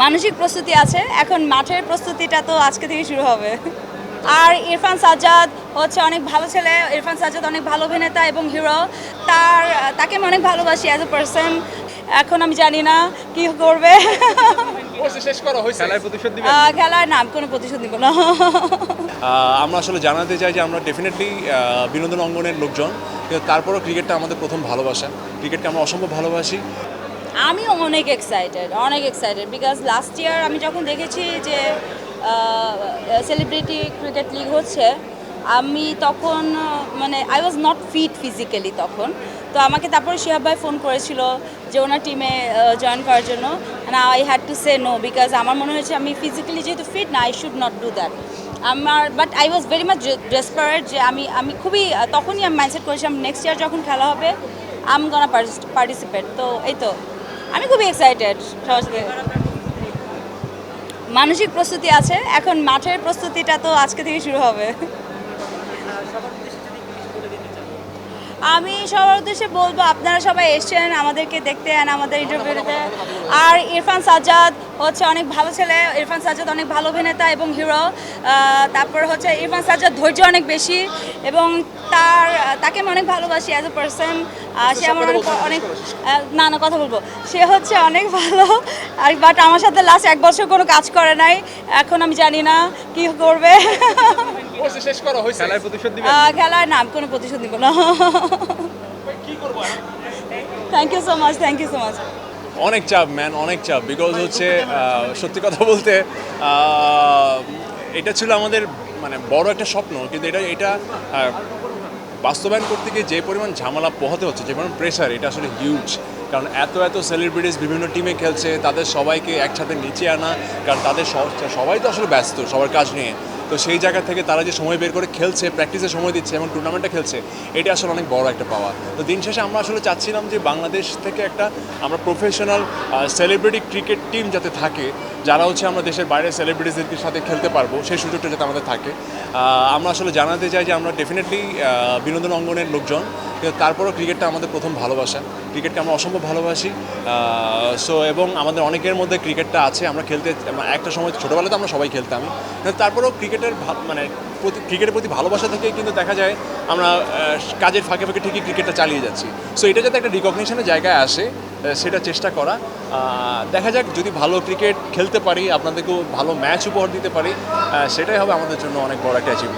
মানসিক প্রস্তুতি আছে এখন মাঠের প্রস্তুতিটা তো আজকে থেকে শুরু হবে। আর ইরফান সাজ্জাদ হচ্ছে অনেক ভালো ছেলে ইরফান সাজ্জাদ অনেক ভালো অভিনেতা এবং হিরো তার তাকে আমি অনেক ভালোবাসি অ্যাজ এ পার্সন এখন আমি জানি না কি করবে। খেলার নাম কোনো প্রতিশোধ নিব না। আমরা আসলে জানাতে চাই যে আমরা ডেফিনেটলি বিনোদন অঙ্গনের লোকজন। কিন্তু তারপরেও ক্রিকেটটা আমাদের প্রথম ভালোবাসা। ক্রিকেটকে আমরা অসম্ভব ভালোবাসি। আমি অনেক এক্সাইটেড অনেক এক্সাইটেড বিকজ লাস্ট ইয়ার আমি যখন দেখেছি যে সেলিব্রিটি ক্রিকেট লিগ হচ্ছে, আমি তখন মানে I was not fit physically তখন। তো আমাকে তারপরে শিহাব ভাই ফোন করেছিল যে ওনার টিমে জয়েন করার জন্য। না I had to say no because আমার মনে হয়েছে আমি ফিজিক্যালি যেহেতু ফিট না I should not do that আমার but I was very much desperate যে আমি আমি খুবই, তখনই আমি মাইন্ডসেট করেছিলাম নেক্সট ইয়ার যখন খেলা হবে আম গনা পার্টিসিপেট তো এই তো। আমি খুবই এক্সাইটেড মানসিক প্রস্তুতি আছে, এখন মাঠের প্রস্তুতিটা তো আজকে থেকে শুরু হবে। আমি সবার উদ্দেশ্যে বলব, আপনারা সবাই এসছেন আমাদেরকে দেখতে and আমাদের ইন্টারভিউ আর ইরফান সাজ্জাদ হচ্ছে অনেক ভালো ছেলে ইরফান সাজ্জাদ অনেক ভালো অভিনেতা এবং হিরো তারপর হচ্ছে ইরফান সাজ্জাদ ধৈর্য অনেক বেশি এবং তার তাকে আমি অনেক ভালোবাসি অ্যাজ এ পার্সন সে আমার অনেক অনেক না না কথা বলব। সে হচ্ছে অনেক ভালো আর বাট আমার সাথে লাস্ট এক বছর কোনো কাজ করে নাই। এখন আমি জানি না কি করবে। শেষ করা হয়েছে। খেলায় নাম কোনো প্রতিশোধ নিব না। Thank you so much thank you so much অনেক চাপ ম্যান অনেক চাপ। বিকজ হচ্ছে সত্যি কথা বলতে এটা ছিল আমাদের মানে বড় একটা স্বপ্ন। কিন্তু এটা এটা বাস্তবায়ন করতে গিয়ে যে পরিমাণ ঝামেলা পোহাতে হচ্ছে, যে পরিমাণ প্রেশার এটা আসলে হিউজ কারণ এত এত সেলিব্রিটিস বিভিন্ন টিমে খেলছে, তাদের সবাইকে একসাথে নিচে আনা, কারণ তাদের সবাই তো আসলে ব্যস্ত সবার কাজ নিয়ে। তো সেই জায়গা থেকে তারা যে সময় বের করে খেলছে প্র্যাকটিসে সময় দিচ্ছে এবং টুর্নামেন্টে খেলছে, এটা আসলে অনেক বড় একটা পাওয়া। তো দিন শেষে আমরা আসলে চাচ্ছিলাম যে বাংলাদেশ থেকে একটা আমরা প্রফেশনাল সেলিব্রিটি ক্রিকেট টিম যাতে থাকে, যারা হচ্ছে আমরা দেশের বাইরে সেলিব্রিটিসদের সাথে খেলতে পারব, সেই সুযোগটা যাতে আমাদের থাকে। আমরা আসলে জানাতে চাই যে আমরা ডেফিনেটলি বিনোদন অঙ্গনের লোকজন কিন্তু তারপরেও ক্রিকেটটা আমাদের প্রথম ভালোবাসা। ক্রিকেটকে আমরা অসম্ভব ভালোবাসি। সো এবং আমাদের অনেকের মধ্যে ক্রিকেটটা আছে, আমরা খেলতে মানে একটা সময় ছোটোবেলায় তো আমরা সবাই খেলতাম। তারপরেও ক্রিকেটের মানে প্রতি, ক্রিকেটের প্রতি ভালোবাসা থেকে কিন্তু দেখা যায়, আমরা কাজের ফাঁকে ফাঁকে ঠিকই ক্রিকেটটা চালিয়ে যাচ্ছি। সো এটা যাতে একটা রিকগনিশনের জায়গায় আসে সেটা চেষ্টা করা। দেখা যাক, যদি ভালো ক্রিকেট খেলতে পারি, আপনাদেরকেও ভালো ম্যাচ উপহার দিতে পারি সেটাই হবে আমাদের জন্য অনেক বড় একটা অ্যাচিভমেন্ট